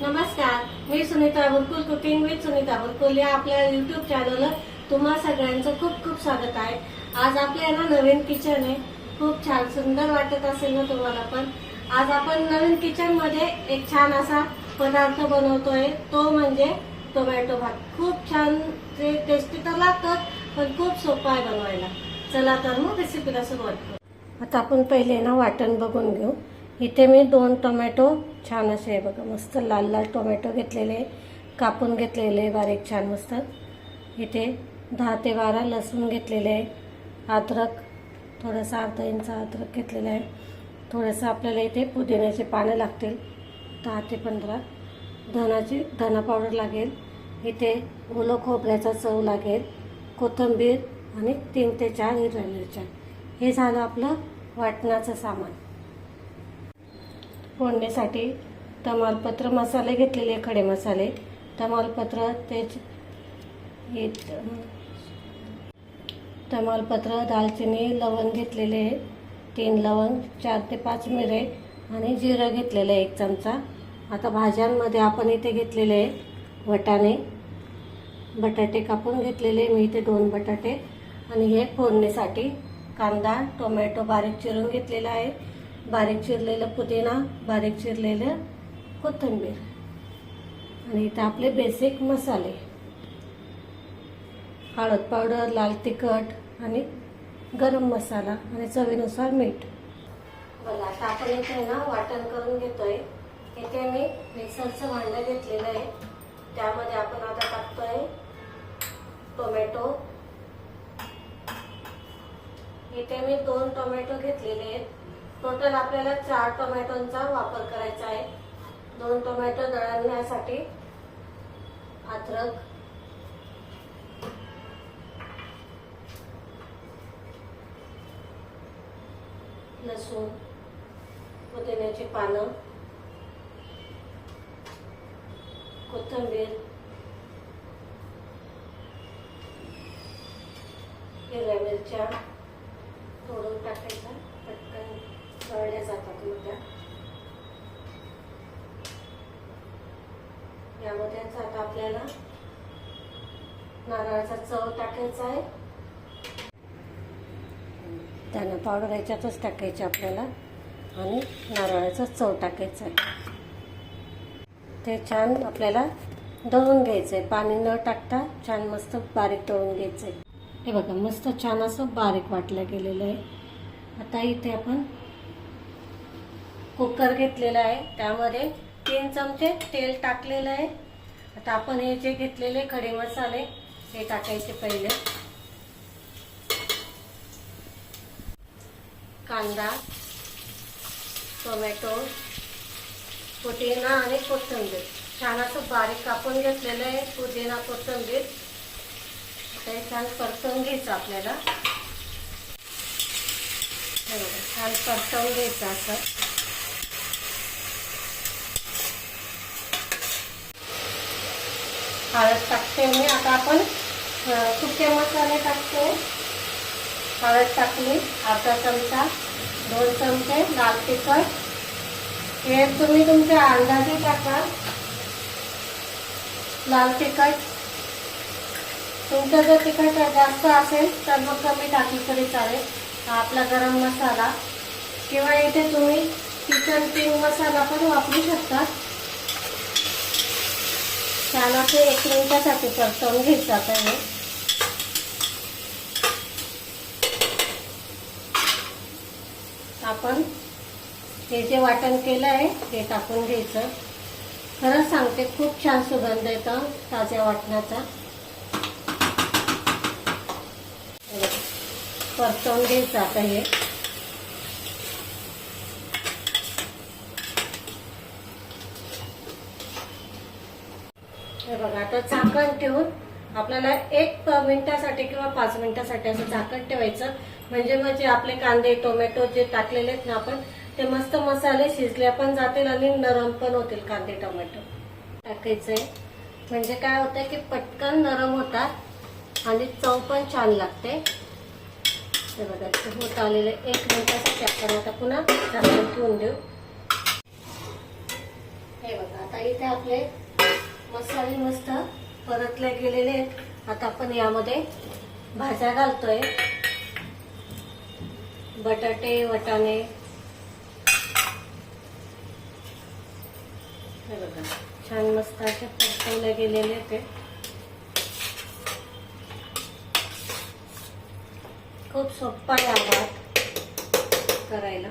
नमस्कार मी Sunita Bulkul cooking with Sunita Bulkul या आपल्या युट्यूब चॅनलवर तुम्हा सगळ्यांचं खूप खूप स्वागत आहे. आज आपल्या ना नवीन किचन आहे. खूप छान सुंदर वाटत असेल ना तुम्हाला पण. आज आपण नवीन किचनमध्ये एक छान असा पदार्थ बनवतोय. तो म्हणजे टोमॅटो भात. खूप छान ते टेस्टी तर लागतात पण खूप सोपं आहे बनवायला. चला तर मग रेसिपीला सुरुवात करू. आता आपण पहिले ना वाटण बघून घेऊ. इथे मी दोन टोमॅटो छान असे बघा मस्त लाल लाल टोमॅटो घेतलेले कापून घेतलेले बारीक छान मस्त. इथे दहा ते बारा लसूण घेतलेले आहे. अद्रक थोडंसं अर्धा इंच अद्रक घेतलेलं आहे. थोडंसं आपल्याला इथे पुदिन्याचे पानं लागतील दहा ते पंधरा. धनाची धना पावडर लागेल. इथे ओलं खोबऱ्याचा चव लागेल. कोथिंबीर आणि तीन ते चार हिरव्या मिरच्या. हे झालं आपलं वाटणाचं सामान. फोडणीसाठी तमालपत्र मसाले घेतलेले खडे मसाले. तमालपत्र तेज हे तमालपत्र दालचिनी लवंग घेतलेले आहे. तीन लवंग चार ते पाच मिरे आणि जिरं घेतलेलं आहे एक चमचा. आता भाज्यांमध्ये आपण इथे घेतलेले आहे वटाणे. बटाटे कापून घेतलेले मी इथे दोन बटाटे. आणि हे फोडणीसाठी कांदा टोमॅटो बारीक चिरून घेतलेला आहे. बारीक चिरलेलं पुदिना बारीक चिरलेलं कोथिंबीर. आणि इथं आपले बेसिक मसाले. हळद पावडर लाल तिखट आणि गरम मसाला आणि चवीनुसार मीठ. बघा आता आपण इथे ना वाटण करून घेतोय. इथे मी मिक्सरचं भांडं घेतलेलं आहे. त्यामध्ये आपण आता टाकतोय टोमॅटो. इथे मी दोन टोमॅटो घेतलेले आहेत. टोटल आपल्याला चार टोमॅटोंचा वापर करायचा आहे. दोन टोमॅटो दळण्यासाठी अद्रक. लसूण. पुदिन्याची पानं. कोथिंबीर. हिरव्या मिरच्या. तोडून टाकायचा. तळल्या जातात मुद्या या यामध्येच आता आपल्याला नारळाचा चव टाकायचा आहे. त्यानं पावडर याच्यातच टाकायची आपल्याला आणि नारळाचा चव टाकायचा आहे. ते छान आपल्याला दळून घ्यायचं आहे पाणी न टाकता छान मस्त बारीक दळून घ्यायचं आहे हे बघा मस्त छान असं बारीक वाटलं गेलेलं आहे. आता इथे आपण कुकर घेतलेला आहे. त्यामध्ये तीन चमचे तेल टाकलेलं आहे. आता आपण हे जे घेतलेले खडे मसाले हे टाकायचे पहिले. कांदा टोमॅटो पुदिना आणि कोथिंबीर. छान असं बारीक कापून घेतलेलं आहे पुदिना कोथिंबीर. ते छान परतवून घ्यायचं आपल्याला. छान परतवून घ्यायचं असं. हळद टाकते मी. आता आपण सुके मसाले टाकतो. हळद टाकली अर्धा चमचा दोन चमचे लाल तिखट. हे तुम्ही तुमच्या अंदाजे टाका. लाल तिखट. तुमचं जर तिखट जास्त असेल तर मग कमी टाकली तरी चालेल. आपला गरम मसाला. किंवा इथे तुम्ही किचन किंग मसाला पण वापरू शकता. छान असे एक मिनिटासाठी परतवून घ्यायचं आता हे. आपण हे जे वाटण केलं आहे ते टाकून घ्यायचं. खरंच सांगते खूप छान सुगंध येतो ताज्या वाटणाचा. परतवून घ्यायचं आता हे. हे बघा आता झाकण ठेवून आपल्याला एक मिनिटासाठी किंवा पाच मिनिटासाठी असं झाकण ठेवायचं. म्हणजे मग जे आपले कांदे टोमॅटो जे टाकलेले आहेत ना आपण ते मस्त मसाले शिजले पण जातील आणि नरम पण होतील कांदे टोमॅटो. टाकायचंय. म्हणजे काय होतं की पटकन नरम होतात आणि चव पण छान लागते. हे बघा ते होत आलेले एक मिनिटासाठी आपण आता पुन्हा झाकण ठेवून देऊ. हे बघा आता इथे आपले मसाले मस्त परतले गेलेले आहेत. आता आपण यामध्ये भाज्या घालतोय. बटाटे वटाणे. हे बघा छान मस्त असे परतवले गेलेले ते. खूप सोप्पा आहे भात करायला.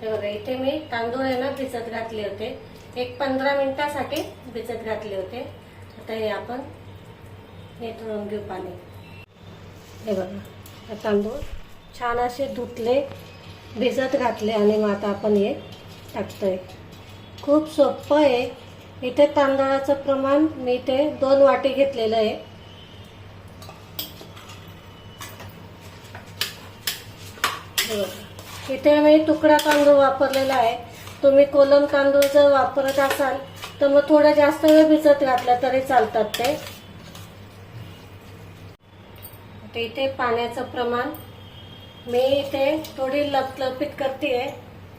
हे बघा इथे मी तांदूळ आहे ना भिजत घातले होते. एक पंधरा मिनिटासाठी भिजत घातले होते. आता हे आपण निथळून घेऊ पाणी. हे बघा तांदूळ छान असे धुतले भिजत घातले आणि मग आता आपण हे टाकतोय. खूप सोपं आहे. इथे तांदळाचं प्रमाण मी इथे दोन वाटी घेतलेलं आहे. इथे मी तुकडा तांदूळ वापरलेला आहे. तुम्ही कोलम तांदूळ जर वापरत असाल तर मग थोडं जास्त वेळ भिजत घातला तरी चालतात ते. इथे पाण्याचं प्रमाण. मी इथे थोडी लपलपीत करते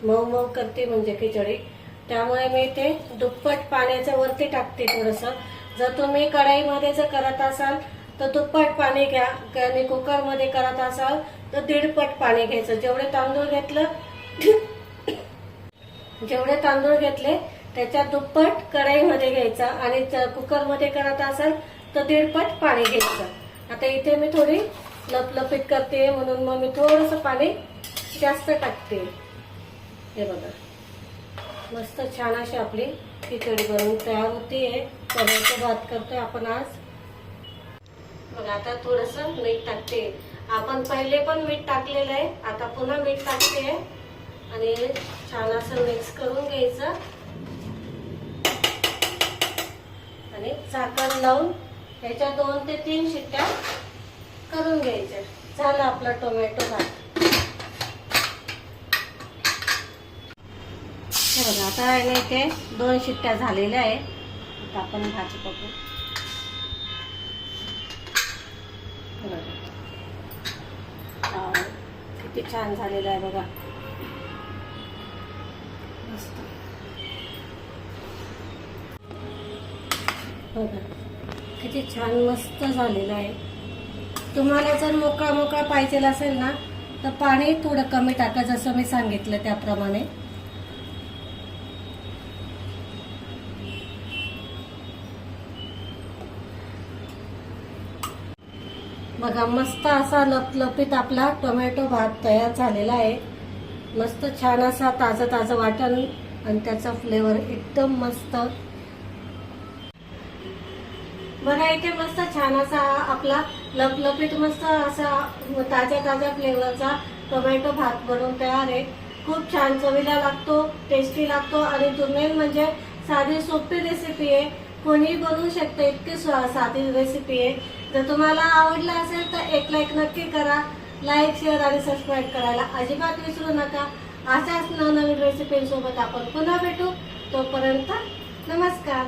मऊ मऊ करते म्हणजे खिचडी. त्यामुळे मी इथे दुप्पट पाण्याच्या वरती टाकते थोडंसं. जर तुम्ही कढाईमध्ये जर करत असाल तर दुप्पट पाणी घ्या. आणि कुकरमध्ये करत असाल तर दीडपट पाणी घ्यायचं. जेवढे तांदूळ घेतलं जेवढे तांदूळ घेतले त्याच्या दुप्पट कढाईमध्ये घ्यायचा आणि कुकरमध्ये करत असाल तर दीडपट पाणी घ्यायचं. आता इथे मी थोडी लपलपीत करते म्हणून मग मी थोडंसं पाणी जास्त टाकते. हे बघा. मस्त छान अशी आपली खिचडी बनवून तयार होतीये टोमॅटो भात करतोय आपण आज. बघा आता थोडस मीठ टाकते. आपण पहिले पण मीठ टाकलेलं आहे आता पुन्हा मीठ टाकते. आणि छान असं मिक्स करून घ्यायचं. आणि झाकण लावून ह्याच्या दोन ते तीन शिट्ट्या करून घ्यायच्या. झालं आपला टोमॅटो भात. आता आहे ना इथे दोन शिट्ट्या झालेल्या आहे आता आपण भाजी बघू. किती छान झालेलं आहे बघा. मस्त बघा किती छान मस्त झालेलं आहे. तुम्हाला जर मोकळा मोकळा पाहिजे असेल ना तर पाणी थोडं कमी टाका जसं मी सांगितलं त्याप्रमाणे. बघा मस्त असा लपलपीत आपला टोमॅटो भात तयार झालेला आहे. मस्त छान असा ताजं ताजं वाटण आणि त्याचा फ्लेवर एकदम मस्त. बघा इथे मस्त छान असा आपला लपलपीत मस्त असा ताज्या ताज्या फ्लेवरचा टोमॅटो भात बनवून तयार आहे. खूप छान चवीला लागतो टेस्टी लागतो आणि तुम्ही म्हणजे साधी सोपी रेसिपी आहे. कोणीही बनवू शकते इतकी साधी रेसिपी आहे. जर तुम्हाला आवडलं असेल तर एक लाईक नक्की करा. लाईक शेअर आणि सबस्क्राईब करायला अजिबात विसरू नका. अशाच नवनवीन रेसिपींसोबत आपण पुन्हा भेटू. तोपर्यंत नमस्कार.